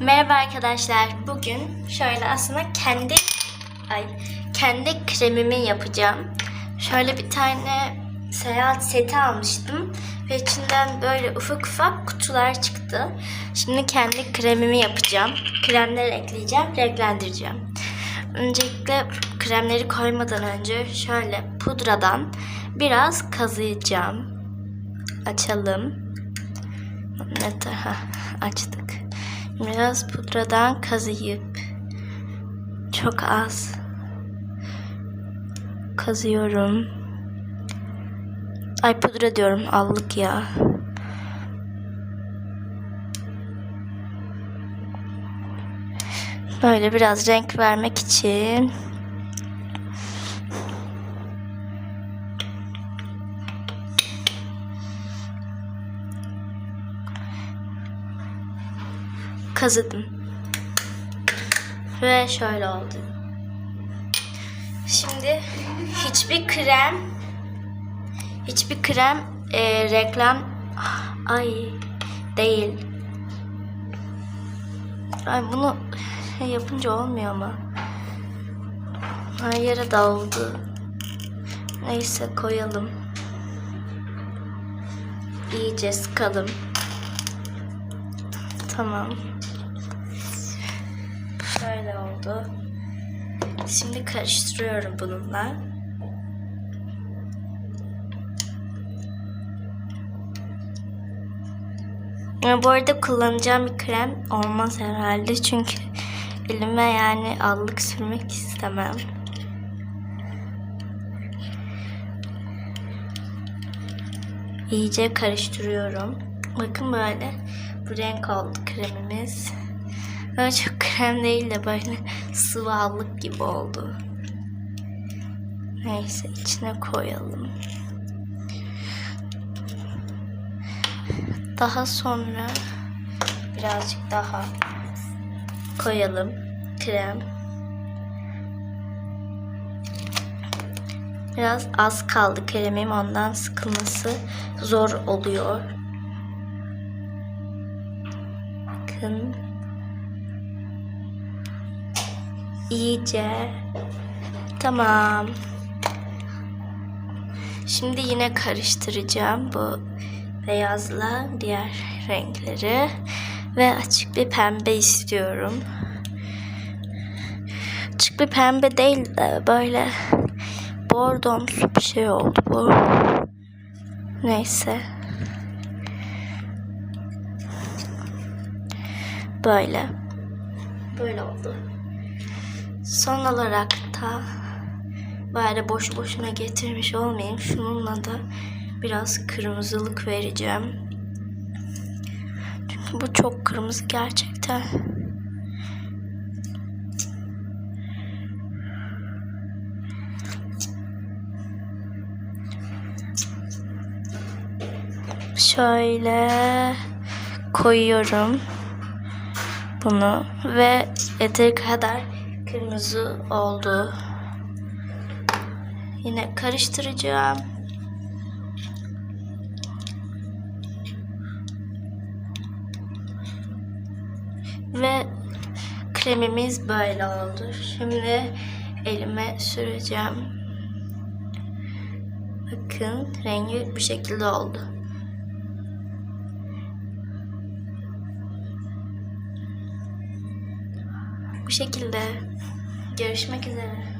Merhaba arkadaşlar. Bugün şöyle aslında kendi ay kendi kremimi yapacağım. Şöyle bir tane seyahat seti almıştım ve içinden böyle ufak ufak kutular çıktı. Şimdi kendi kremimi yapacağım. Kremleri ekleyeceğim, renklendireceğim. Öncelikle kremleri koymadan önce şöyle pudradan biraz kazıyacağım. Açalım. Ne daha açtık. Biraz pudradan kazıyıp çok az kazıyorum. Ay pudra diyorum allık ya. Böyle biraz renk vermek için kazıdım. Ve şöyle oldu. Şimdi hiçbir krem hiçbir krem e, reklam ay değil. Ay bunu yapınca olmuyor ama. Her yere dağıldı. Neyse koyalım. İyice sıkalım. Tamam. Oldu. Şimdi karıştırıyorum bununla. Bu arada kullanacağım bir krem olmaz herhalde çünkü elime yani allık sürmek istemem. İyice karıştırıyorum. Bakın böyle bu renk oldu kremimiz. Böyle çok krem değil de böyle sıvı gibi oldu. Neyse içine koyalım. Daha sonra birazcık daha koyalım krem. Biraz az kaldı kremim ondan sıkılması zor oluyor. Bakın. İyice. Tamam. Şimdi yine karıştıracağım bu beyazla diğer renkleri ve açık bir pembe istiyorum. Açık bir pembe değil de böyle bordomsu bir şey oldu bu. Neyse. Böyle. Böyle oldu. Son olarak da bari boş boşuna getirmiş olmayayım. Şununla da biraz kırmızılık vereceğim. Çünkü bu çok kırmızı gerçekten. Şöyle koyuyorum bunu ve yeteri kadar kırmızı oldu. Yine karıştıracağım. Ve kremimiz böyle oldu. Şimdi elime süreceğim. Bakın rengi bu şekilde oldu. Bu şekilde. Görüşmek üzere.